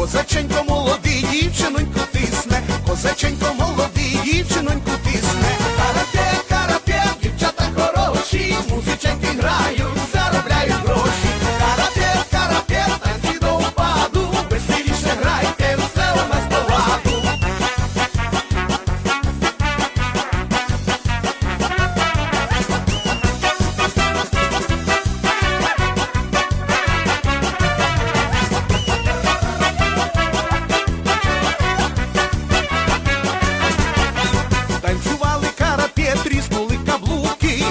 Козаченько молодий, дівчиноньку тисне, козаченько молодий, дівчиноньку тисне.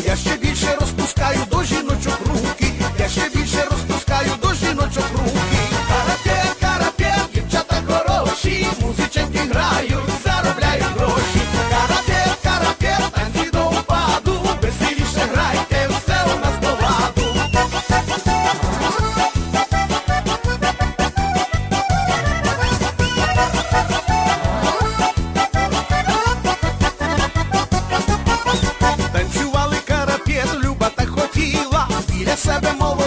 я ще більше розпускаю. bemol